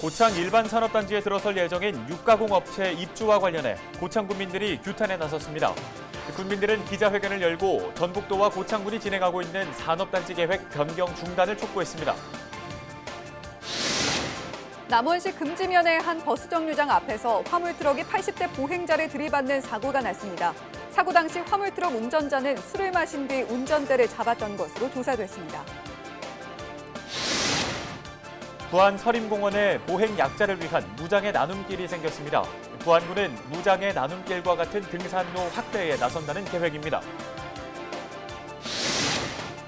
고창 일반 산업단지에 들어설 예정인 육가공 업체 입주와 관련해 고창 군민들이 규탄에 나섰습니다. 군민들은 기자회견을 열고 전북도와 고창군이 진행하고 있는 산업단지 계획 변경 중단을 촉구했습니다. 남원시 금지면의 한 버스 정류장 앞에서 화물트럭이 80대 보행자를 들이받는 사고가 났습니다. 사고 당시 화물트럭 운전자는 술을 마신 뒤 운전대를 잡았던 것으로 조사됐습니다. 부안 서림공원에 보행 약자를 위한 무장의 나눔길이 생겼습니다. 부안군은 무장의 나눔길과 같은 등산로 확대에 나선다는 계획입니다.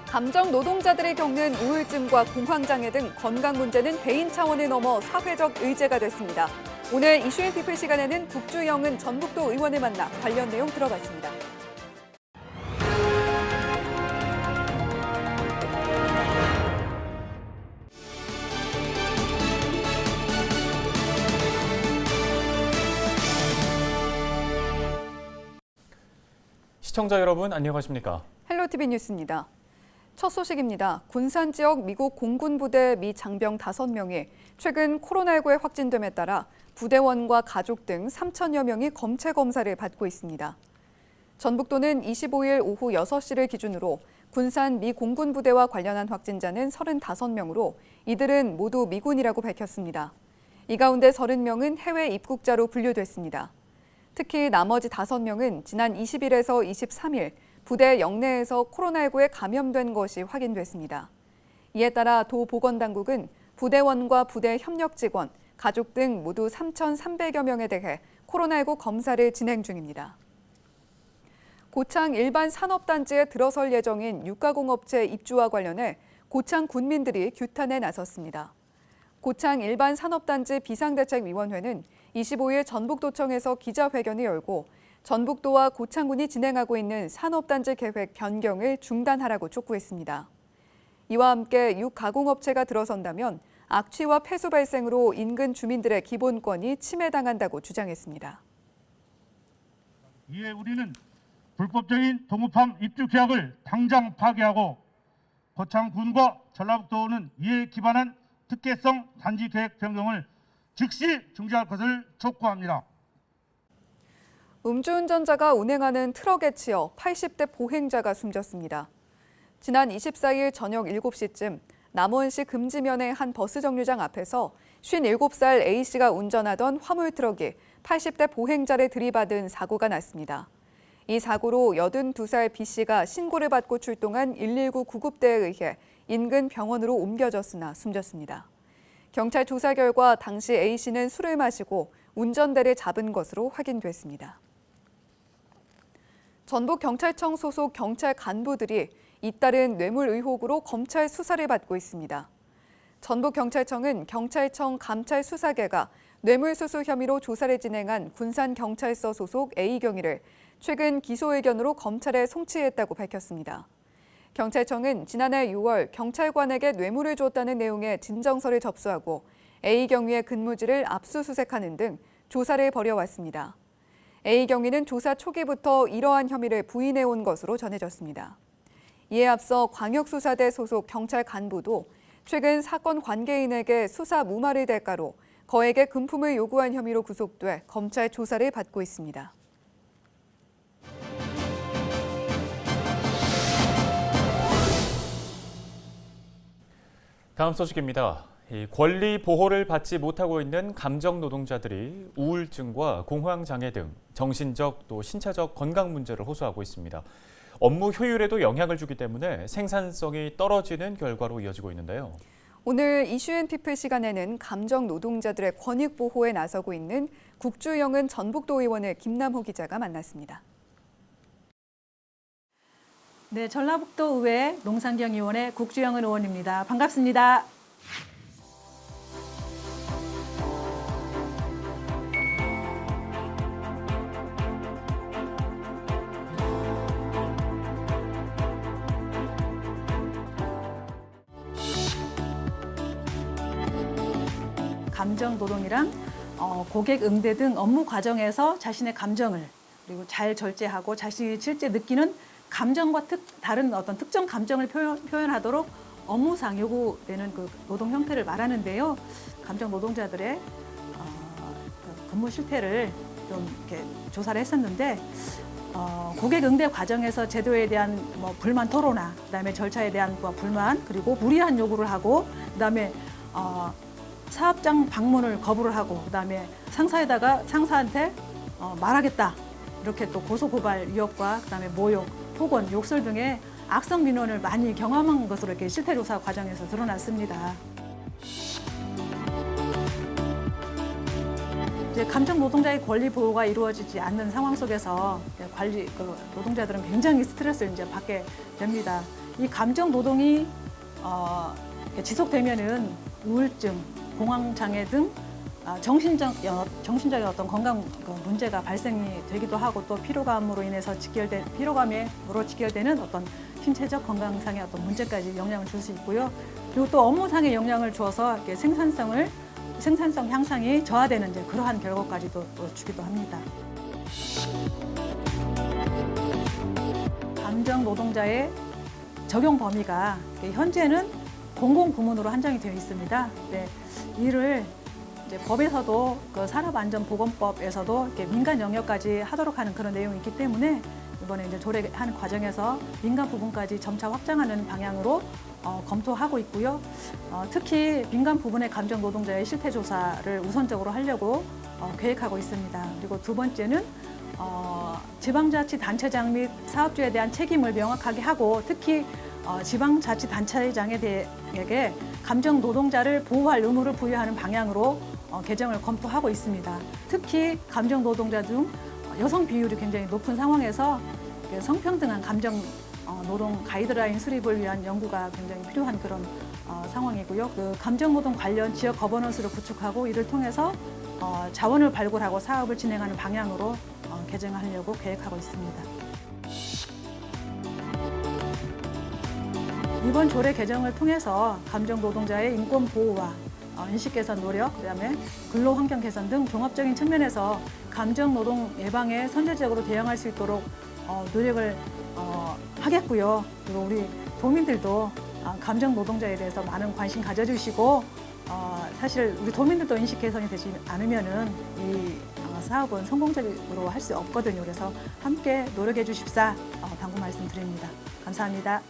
감정 노동자들이 겪는 우울증과 공황장애 등 건강 문제는 개인 차원을 넘어 사회적 의제가 됐습니다. 오늘 이슈인 피플 시간에는 국주영은 전북도 의원을 만나 관련 내용 들어봤습니다. 시청자 여러분 안녕하십니까? 헬로티비 뉴스입니다. 첫 소식입니다. 군산 지역 미국 공군 부대 미 장병 5명이 최근 코로나19에 확진됨에 따라 부대원과 가족 등 3천여 명이 검체 검사를 받고 있습니다. 전북도는 25일 오후 6시를 기준으로 군산 미 공군 부대와 관련한 확진자는 35명으로 이들은 모두 미군이라고 밝혔습니다. 이 가운데 30명은 해외 입국자로 분류됐습니다. 특히 나머지 5명은 지난 20일에서 23일 부대 영내에서 코로나19에 감염된 것이 확인됐습니다. 이에 따라 도 보건당국은 부대원과 부대 협력 직원, 가족 등 모두 3,300여 명에 대해 코로나19 검사를 진행 중입니다. 고창 일반 산업단지에 들어설 예정인 육가공업체 입주와 관련해 고창 군민들이 규탄에 나섰습니다. 고창 일반 산업단지 비상대책위원회는 25일 전북도청에서 기자회견을 열고 전북도와 고창군이 진행하고 있는 산업단지 계획 변경을 중단하라고 촉구했습니다. 이와 함께 육가공업체가 들어선다면 악취와 폐수 발생으로 인근 주민들의 기본권이 침해당한다고 주장했습니다. 이에 우리는 불법적인 동업함 입주 계약을 당장 파기하고 고창군과 전라북도는 이에 기반한 특혜성 단지 계획 변경을 즉시 중지할 것을 촉구합니다. 음주운전자가 운행하는 트럭에 치여 80대 보행자가 숨졌습니다. 지난 24일 저녁 7시쯤 남원시 금지면의 한 버스 정류장 앞에서 57살 A씨가 운전하던 화물트럭이 80대 보행자를 들이받은 사고가 났습니다. 이 사고로 82살 B씨가 신고를 받고 출동한 119 구급대에 의해 인근 병원으로 옮겨졌으나 숨졌습니다. 경찰 조사 결과 당시 A씨는 술을 마시고 운전대를 잡은 것으로 확인됐습니다. 전북 경찰청 소속 경찰 간부들이 잇따른 뇌물 의혹으로 검찰 수사를 받고 있습니다. 전북경찰청은 경찰청 감찰수사계가 뇌물수수 혐의로 조사를 진행한 군산경찰서 소속 A 경위를 최근 기소 의견으로 검찰에 송치했다고 밝혔습니다. 경찰청은 지난해 6월 경찰관에게 뇌물을 줬다는 내용의 진정서를 접수하고 A 경위의 근무지를 압수수색하는 등 조사를 벌여왔습니다. A 경위는 조사 초기부터 이러한 혐의를 부인해 온 것으로 전해졌습니다. 이에 앞서 광역수사대 소속 경찰 간부도 최근 사건 관계인에게 수사 무마를 대가로 거액의 금품을 요구한 혐의로 구속돼 검찰 조사를 받고 있습니다. 다음 소식입니다. 이 권리 보호를 받지 못하고 있는 감정 노동자들이 우울증과 공황 장애 등 정신적 또 신체적 건강 문제를 호소하고 있습니다. 업무 효율에도 영향을 주기 때문에 생산성이 떨어지는 결과로 이어지고 있는데요. 오늘 이슈앤피플 시간에는 감정 노동자들의 권익 보호에 나서고 있는 국주영은 전북도 의원을 김남호 기자가 만났습니다. 네, 전라북도 의회 농상경위원회 국주영은 의원입니다. 반갑습니다. 감정 노동이랑 어, 고객 응대 등 업무 과정에서 자신의 감정을 그리고 잘 절제하고 자신이 실제 느끼는 감정과 특, 다른 어떤 특정 감정을 표현, 표현하도록 업무상 요구되는 그 노동 형태를 말하는데요. 감정 노동자들의 어, 그 근무 실태를 좀 이렇게 조사를 했었는데 어, 고객 응대 과정에서 제도에 대한 뭐 불만 토로나 그다음에 절차에 대한 뭐 불만 그리고 무리한 요구를 하고 그다음에 어, 사업장 방문을 거부를 하고 그다음에 상사에다가 상사한테 어, 말하겠다 이렇게 또 고소 고발 위협과 그다음에 모욕, 폭언, 욕설 등의 악성 민원을 많이 경험한 것으로 이렇게 실태 조사 과정에서 드러났습니다. 감정 노동자의 권리 보호가 이루어지지 않는 상황 속에서 관리 그 노동자들은 굉장히 스트레스를 이제 받게 됩니다. 이 감정 노동이 어, 지속되면은 우울증, 공황 장애 등 아, 정신적 어, 정신적인 어떤 건강 그 문제가 발생이 되기도 하고 또 피로감으로 인해서 직결된 피로감으로 직결되는 어떤 신체적 건강상의 어떤 문제까지 영향을 줄 수 있고요. 그리고 또 업무상의 영향을 주어서 이렇게 생산성을 생산성 향상이 저하되는 이제 그러한 결과까지도 또 주기도 합니다. 감정 노동자의 적용 범위가 현재는 공공 부문으로 한정이 되어 있습니다. 네, 이를 이제 법에서도 그 산업안전보건법에서도 이렇게 민간 영역까지 하도록 하는 그런 내용이 있기 때문에 이번에 이제 조례하는 과정에서 민간 부분까지 점차 확장하는 방향으로 어, 검토하고 있고요. 어, 특히 민간 부분의 감정 노동자의 실태 조사를 우선적으로 하려고 어, 계획하고 있습니다. 그리고 두 번째는 어, 지방자치단체장 및 사업주에 대한 책임을 명확하게 하고 특히 어, 지방자치단체장에게 감정 노동자를 보호할 의무를 부여하는 방향으로 어, 개정을 검토하고 있습니다. 특히 감정 노동자 중 여성 비율이 굉장히 높은 상황에서 성평등한 감정 어, 노동 가이드라인 수립을 위한 연구가 굉장히 필요한 그런 어, 상황이고요. 그 감정 노동 관련 지역 거버넌스를 구축하고 이를 통해서 어, 자원을 발굴하고 사업을 진행하는 방향으로 어, 개정하려고 계획하고 있습니다. 이번 조례 개정을 통해서 감정 노동자의 인권 보호와 어, 인식 개선 노력, 그다음에 근로 환경 개선 등 종합적인 측면에서 감정 노동 예방에 선제적으로 대응할 수 있도록 어, 노력을 어, 하겠고요. 그리고 우리 도민들도 어, 감정 노동자에 대해서 많은 관심 가져주시고 어, 사실 우리 도민들도 인식 개선이 되지 않으면은 이 어, 사업은 성공적으로 할 수 없거든요. 그래서 함께 노력해 주십사 어, 당부 말씀드립니다. 감사합니다.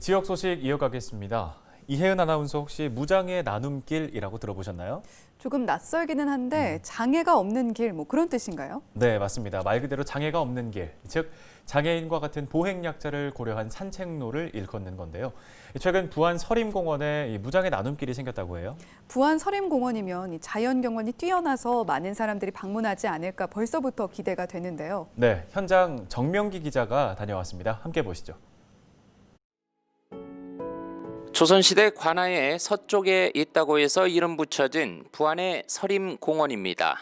지역 소식 이어가겠습니다. 이혜은 아나운서 혹시 무장의 나눔길이라고 들어보셨나요? 조금 낯설기는 한데 장애가 없는 길 뭐 그런 뜻인가요? 네, 맞습니다. 말 그대로 장애가 없는 길, 즉 장애인과 같은 보행약자를 고려한 산책로를 일컫는 건데요. 최근 부안 서림공원에 이 무장의 나눔길이 생겼다고 해요. 부안 서림공원이면 이 자연 경관이 뛰어나서 많은 사람들이 방문하지 않을까 벌써부터 기대가 되는데요. 네, 현장 정명기 기자가 다녀왔습니다. 함께 보시죠. 조선시대 관아의 서쪽에 있다고 해서 이름 붙여진 부안의 서림공원입니다.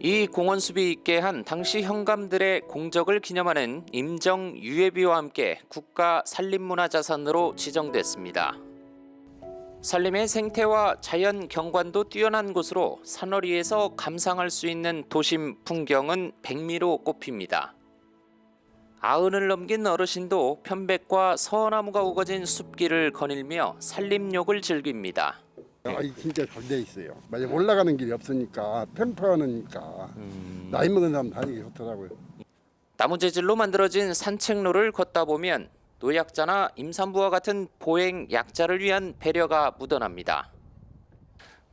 이 공원 숲이 있게 한 당시 현감들의 공적을 기념하는 임정 유예비와 함께 국가 산림문화자산으로 지정됐습니다. 산림의 생태와 자연 경관도 뛰어난 곳으로 산허리에서 감상할 수 있는 도심 풍경은 백미로 꼽힙니다. 아흔을 넘긴 어르신도 편백과 서나무가 우거진 숲길을 거닐며 산림욕을 즐깁니다. 아, 이 진짜 잘 돼 있어요. 만약 올라가는 길이 없으니까 편편하니까 나이 먹은 사람 다니기 좋더라고요. 나무 재질로 만들어진 산책로를 걷다 보면 노약자나 임산부와 같은 보행 약자를 위한 배려가 묻어납니다.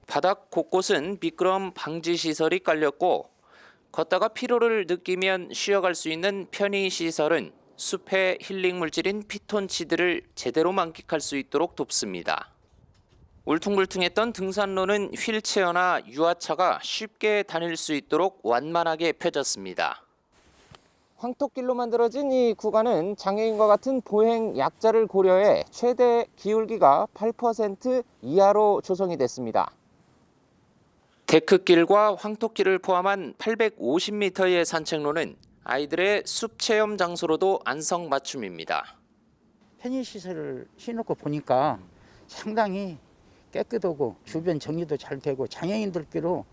바닥 곳곳은 미끄럼 방지 시설이 깔렸고 걷다가 피로를 느끼면 쉬어갈 수 있는 편의 시설은 숲의 힐링 물질인 피톤치드를 제대로 만끽할 수 있도록 돕습니다. 울퉁불퉁했던 등산로는 휠체어나 유아차가 쉽게 다닐 수 있도록 완만하게 펴졌습니다. 황토길로 만들어진 이 구간은 장애인과 같은 보행 약자를 고려해 최대 기울기가 8% 이하로 조성이 됐습니다. 데크길과 황토길을 포함한 850m의 산책로는 아이들의 숲 체험 장소로도 안성맞춤입니다. 편의 시설을 해놓고 보니까 상당히 깨끗하고 주변 정리도 잘 되고 장애인들끼로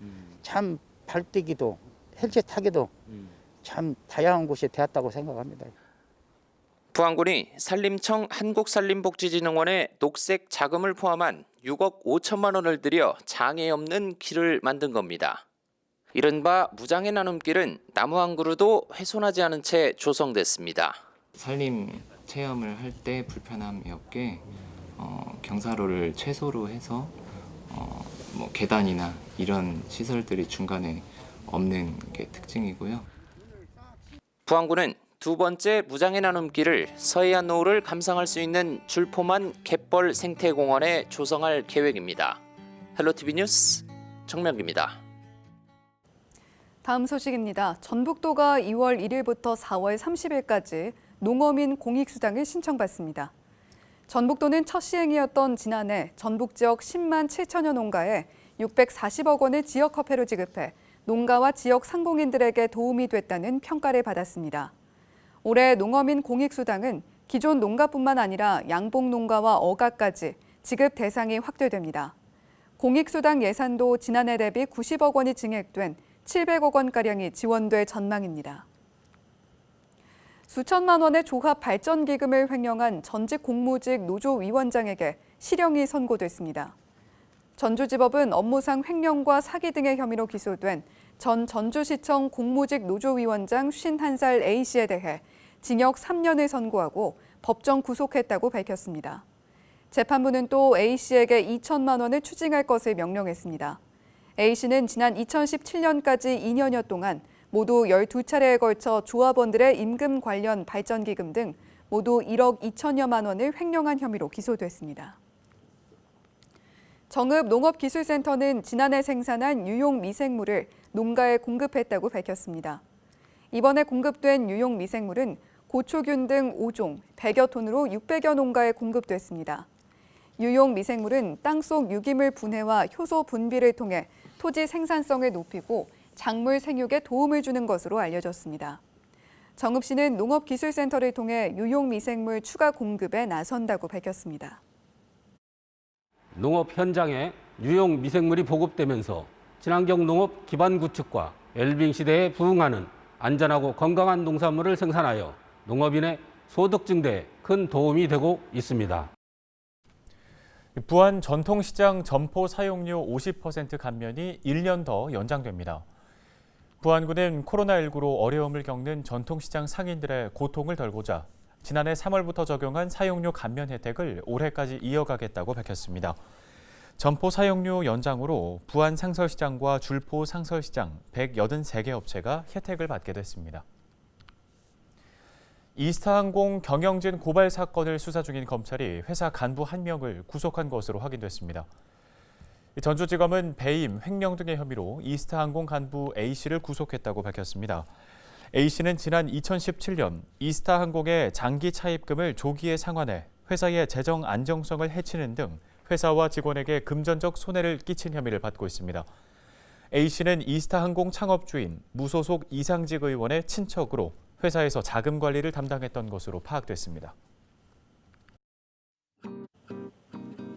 참 발뛰기도 헬체 타기도 참 다양한 곳이 되었다고 생각합니다. 부안군이 산림청 한국산림복지진흥원에 녹색 자금을 포함한 6억 5천만 원을 들여 장애 없는 길을 만든 겁니다. 이른바 무장애 나눔길은 나무 한 그루도 훼손하지 않은 채 조성됐습니다. 산림 체험을 할 때 불편함이 없게 어, 경사로를 최소로 해서 어, 뭐 계단이나 이런 시설들이 중간에 없는 게 특징이고요. 부안군은 두 번째 무장애 나눔길을 서해안 노을을 감상할 수 있는 줄포만 갯벌 생태공원에 조성할 계획입니다. 헬로티비 뉴스 정명기입니다. 다음 소식입니다. 전북도가 2월 1일부터 4월 30일까지 농어민 공익수당을 신청받습니다. 전북도는 첫 시행이었던 지난해 전북 지역 10만 7천여 농가에 640억 원을 지역화폐로 지급해 농가와 지역 상공인들에게 도움이 됐다는 평가를 받았습니다. 올해 농어민 공익수당은 기존 농가뿐만 아니라 양봉 농가와 어가까지 지급 대상이 확대됩니다. 공익수당 예산도 지난해 대비 90억 원이 증액된 700억 원가량이 지원될 전망입니다. 수천만 원의 조합 발전 기금을 횡령한 전직 공무직 노조 위원장에게 실형이 선고됐습니다. 전주지법은 업무상 횡령과 사기 등의 혐의로 기소된 전 전주시청 공무직 노조위원장 51살 A씨에 대해 징역 3년을 선고하고 법정 구속했다고 밝혔습니다. 재판부는 또 A씨에게 2천만 원을 추징할 것을 명령했습니다. A씨는 지난 2017년까지 2년여 동안 모두 12차례에 걸쳐 조합원들의 임금 관련 발전기금 등 모두 1억 2천여만 원을 횡령한 혐의로 기소됐습니다. 정읍 농업기술센터는 지난해 생산한 유용 미생물을 농가에 공급했다고 밝혔습니다. 이번에 공급된 유용 미생물은 고초균 등 5종 100여 톤으로 600여 농가에 공급됐습니다. 유용 미생물은 땅속 유기물 분해와 효소 분비를 통해 토지 생산성을 높이고 작물 생육에 도움을 주는 것으로 알려졌습니다. 정읍시는 농업기술센터를 통해 유용 미생물 추가 공급에 나선다고 밝혔습니다. 농업 현장에 유용 미생물이 보급되면서 친환경 농업 기반 구축과 웰빙 시대에 부응하는 안전하고 건강한 농산물을 생산하여 농업인의 소득 증대에 큰 도움이 되고 있습니다. 부안 전통시장 점포 사용료 50% 감면이 1년 더 연장됩니다. 부안군은 코로나19로 어려움을 겪는 전통시장 상인들의 고통을 덜고자 지난해 3월부터 적용한 사용료 감면 혜택을 올해까지 이어가겠다고 밝혔습니다. 점포 사용료 연장으로 부안 상설시장과 줄포 상설시장 183개 업체가 혜택을 받게 됐습니다. 이스타항공 경영진 고발 사건을 수사 중인 검찰이 회사 간부 한 명을 구속한 것으로 확인됐습니다. 전주지검은 배임, 횡령 등의 혐의로 이스타항공 간부 A씨를 구속했다고 밝혔습니다. A씨는 지난 2017년 이스타항공의 장기 차입금을 조기에 상환해 회사의 재정 안정성을 해치는 등 회사와 직원에게 금전적 손해를 끼친 혐의를 받고 있습니다. A씨는 이스타항공 창업주인 무소속 이상직 의원의 친척으로 회사에서 자금 관리를 담당했던 것으로 파악됐습니다.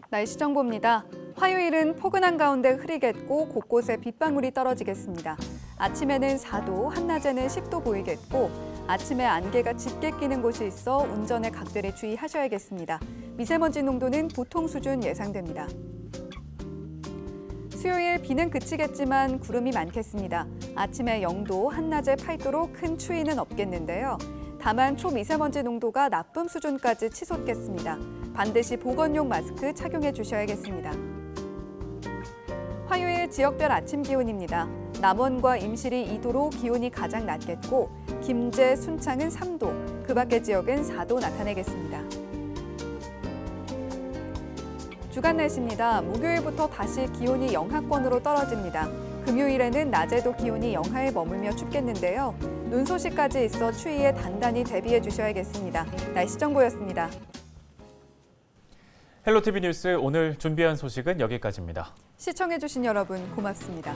날씨 정보입니다. 화요일은 포근한 가운데 흐리겠고 곳곳에 빗방울이 떨어지겠습니다. 아침에는 4도, 한낮에는 10도 보이겠고 아침에 안개가 짙게 끼는 곳이 있어 운전에 각별히 주의하셔야겠습니다. 미세먼지 농도는 보통 수준 예상됩니다. 수요일 비는 그치겠지만 구름이 많겠습니다. 아침에 0도, 한낮에 8도로 큰 추위는 없겠는데요. 다만 초미세먼지 농도가 나쁨 수준까지 치솟겠습니다. 반드시 보건용 마스크 착용해 주셔야겠습니다. 화요일 지역별 아침 기온입니다. 남원과 임실이 2도로 기온이 가장 낮겠고 김제, 순창은 3도, 그 밖의 지역은 4도 나타내겠습니다. 주간 날씨입니다. 목요일부터 다시 기온이 영하권으로 떨어집니다. 금요일에는 낮에도 기온이 영하에 머물며 춥겠는데요. 눈 소식까지 있어 추위에 단단히 대비해 주셔야겠습니다. 날씨 정보였습니다. 헬로티비 뉴스 오늘 준비한 소식은 여기까지입니다. 시청해 주신 여러분 고맙습니다.